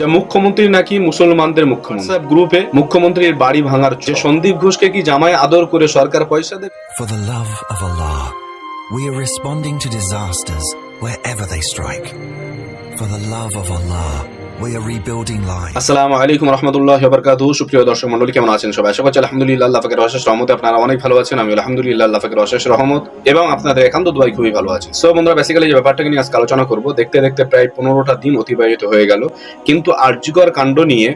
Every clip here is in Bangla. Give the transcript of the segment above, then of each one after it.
যে মুখ্যমন্ত্রী নাকি মুসলমানদের মুখ্যমন্ত্রী গ্রুপে মুখ্যমন্ত্রীর বাড়ি ভাঙার যে সন্দীপ ঘোষকে কি জামায় আদর করে সরকার পয়সা দেবে For the love of Allah, we are responding to disasters wherever they strike. For the love of Allah, আসসালামু আলাইকুম রহমতুল্লাহ বরকাতু সুপ্রিয় দর্শক মন্ডলী কেমন আছেন সবাই? আশা করছি আলহামদুলিল্লাহ আল্লাহ ফাকের অশেষ রহমতে আপনারা অনেক ভালো আছেন। আমি আলহামদুলিল্লাহ আল্লাহ ফাকের অশেষ রহমত এবং আপনাদের একান্ত দুবাই খুবই ভালো আছে। সো বন্ধুরা বেসিক্যালি যে ব্যাপারটাকে নিয়ে আজকে আলোচনা করব, দেখতে দেখতে প্রায় পনেরোটা দিন অতিবাহিত হয়ে গেল। কিন্তু আর্যিকর কাণ্ড নিয়ে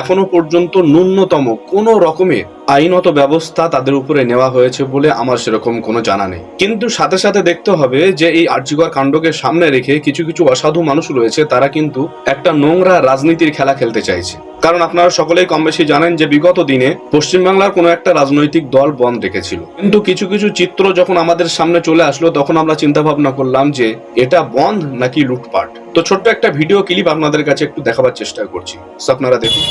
এখনও পর্যন্ত ন্যূনতম কোনো রকমের আইনত ব্যবস্থা তাদের উপরে নেওয়া হয়েছে বলে আমার সেরকম কোনো জানা নেই। কিন্তু সাথে সাথে দেখতে হবে যে এই আর্যিকর কাণ্ডকে সামনে রেখে কিছু কিছু অসাধু মানুষ রয়েছে, তারা কিন্তু একটা নোংরা রাজনীতির খেলা খেলতে চাইছে। কারণ আপনারা সকলেই কম বেশি জানেন যে বিগত দিনে পশ্চিমবাংলার কোনো একটা রাজনৈতিক দল বন্ধ রেখেছিল। কিন্তু কিছু কিছু চিত্র যখন আমাদের সামনে চলে আসলো, তখন আমরা চিন্তা ভাবনা করলাম যে এটা বন্ধ নাকি লুটপাট। তো ছোট্ট একটা ভিডিও ক্লিপ আপনাদের কাছে একটু দেখাবার চেষ্টা করছি। আপনারা দেখুন।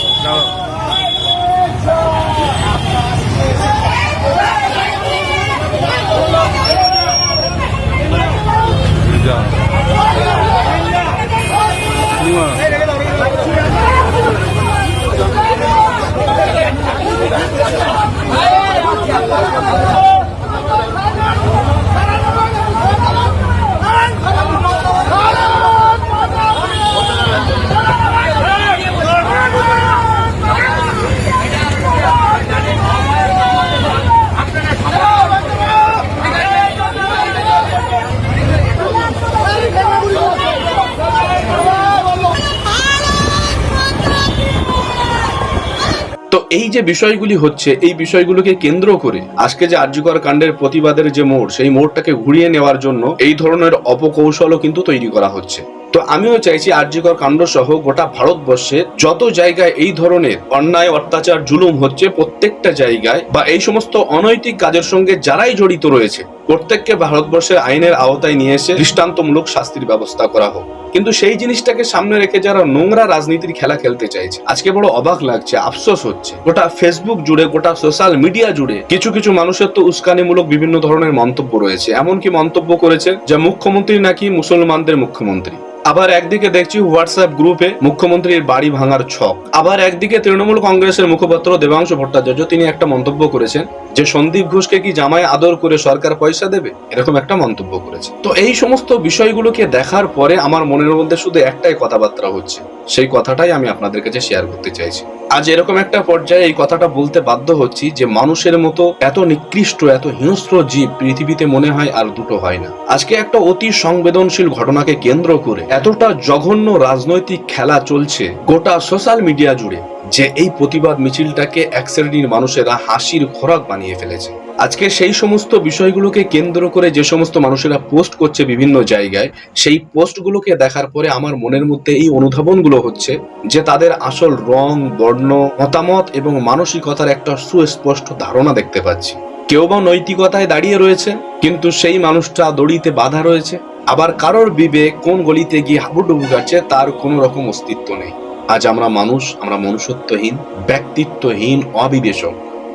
এই যে বিষয়গুলি হচ্ছে, এই বিষয়গুলোকে কেন্দ্র করে আজকে যে আর্যকর কাণ্ডের প্রতিবাদের যে মোড়, সেই মোড়টাকে ঘুরিয়ে নেওয়ার জন্য এই ধরনের অপকৌশলও কিন্তু তৈরি করা হচ্ছে। তো আমিও চাইছি আর্যকর কাণ্ড সহ গোটা ভারতবর্ষে যত জায়গায় এই ধরনের অন্যায়, অত্যাচার, জুলুম হচ্ছে প্রত্যেকটা জায়গায় বা এই সমস্ত অনৈতিক কাজের সঙ্গে যারাই জড়িত রয়েছে, প্রত্যেককে ভারতবর্ষের আইনের আওতায় নিয়ে এসে দৃষ্টান্তমূলক শাস্তির ব্যবস্থা করা হোক। কিন্তু সেই জিনিসটাকে সামনে রেখে যারা নোংরা রাজনীতির খেলা খেলতে চাইছে, আজকে বড় অবাক লাগছে, আফসোস হচ্ছে। গোটা ফেসবুক জুড়ে, গোটা সোশ্যাল মিডিয়া জুড়ে কিছু কিছু মানুষের তো উস্কানিমূলক বিভিন্ন ধরনের মন্তব্য রয়েছে। এমনকি মন্তব্য করেছে যে, মুখ্যমন্ত্রী নাকি মুসলমানদের মুখ্যমন্ত্রী? আবার একদিকে দেখছি হোয়াটসঅ্যাপ গ্রুপে মুখ্যমন্ত্রীর বাড়ি ভাঙার ছক। আবার একদিকে তৃণমূল কংগ্রেসের মুখপাত্র দেবাংশু ভট্টাচার্য, তিনি একটা মন্তব্য করেছেন যে সন্দীপ ঘোষকে কি জামায় আদর করে সরকার পয়সা দেবে? এরকম একটা মন্তব্য করেছে। তো এই সমস্ত বিষয়গুলোকে দেখার পরে আমার মনের মধ্যে শুধু একটাই কথাবার্তা হচ্ছে। সেই কথাটাই আমি আপনাদের কাছে শেয়ার করতে চাইছি। আজ এরকম একটা পর্যায়ে এই কথাটা বলতে বাধ্য হচ্ছি যে মানুষের মতো এত নিকৃষ্ট, এত হিংস্র জীব পৃথিবীতে মনে হয় আর দুটো হয় না। আজকে একটা অতি সংবেদনশীল ঘটনাকে কেন্দ্র করে এতটা জঘন্য রাজনৈতিক খেলা চলছে গোটা সোশ্যাল মিডিয়া জুড়ে। যে এই প্রতিবাদ মিছিলটাকে এক শ্রেণির মানুষেরা হাসির খোরাক বানিয়ে ফেলেছে। আজকে সেই সমস্ত বিষয়গুলোকে কেন্দ্র করে যে সমস্ত মানুষেরা পোস্ট করছে বিভিন্ন জায়গায়, সেই পোস্টগুলোকে দেখার পরে আমার মনের মধ্যে এই অনুধাবনগুলো হচ্ছে যে তাদের আসল রং, বর্ণ, মতামত এবং মানসিকতার একটা সুস্পষ্ট ধারণা দেখতে পাচ্ছি। কেউ বা নৈতিকতায় দাঁড়িয়ে রয়েছে, কিন্তু সেই মানুষটা দড়িতে বাধা রয়েছে। আবার কারোর বিবেক কোন গলিতে গিয়ে হাবুডুবু গাচ্ছে তার কোনো রকম অস্তিত্ব নেই। আজ আমরা মানুষ, আমরা মনুষ্যত্বহীন, ব্যক্তিত্বহীন, অবিবেচক।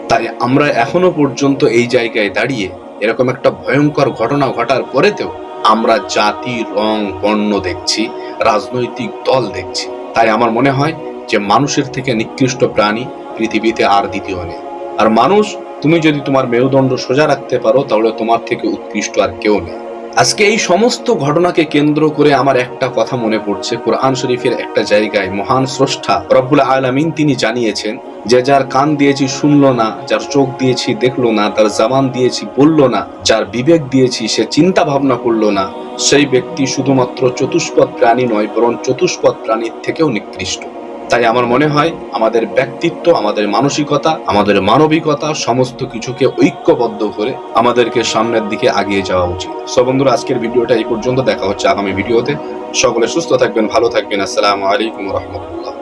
তাই আমরা এখনও পর্যন্ত এই জায়গায় দাঁড়িয়ে এরকম একটা ভয়ঙ্কর ঘটনা ঘটার পরেতেও আমরা জাতি, রং, বর্ণ দেখছি, রাজনৈতিক দল দেখছি। তাই আমার মনে হয় যে মানুষের থেকে নিকৃষ্ট প্রাণী পৃথিবীতে আর দ্বিতীয় নেই। আর মানুষ, তুমি যদি তোমার মেরুদণ্ড সোজা রাখতে পারো, তাহলে তোমার থেকে উৎকৃষ্ট আর কেউ নেই। আজকে এই সমস্ত ঘটনাকে কেন্দ্র করে আমার একটা কথা মনে পড়ছে। কোরআন শরীফের একটা জায়গায় মহান স্রষ্টা রব্বুল আলামিন তিনি জানিয়েছেন, যে যার কান দিয়েছি শুনলো না, যার চোখ দিয়েছি দেখল না, তার জামান দিয়েছি বলল না, যার বিবেক দিয়েছি সে চিন্তা ভাবনা করল না, সেই ব্যক্তি শুধুমাত্র চতুষ্পদ প্রাণী নয়, বরং চতুষ্পদ প্রাণীর থেকেও নিকৃষ্ট। তাই আমার মনে হয় আমাদের ব্যক্তিত্ব, আমাদের মানসিকতা, আমাদের মানবিকতা সমস্ত কিছুকে ঐক্যবদ্ধ করে আমাদেরকে সামনের দিকে আগিয়ে যাওয়া উচিত। সব বন্ধুরা, আজকের ভিডিওটা এই পর্যন্ত। দেখা হচ্ছে আগামী ভিডিওতে। সকলে সুস্থ থাকবেন, ভালো থাকবেন। আসসালামু আলাইকুম রহমতুল্লাহ।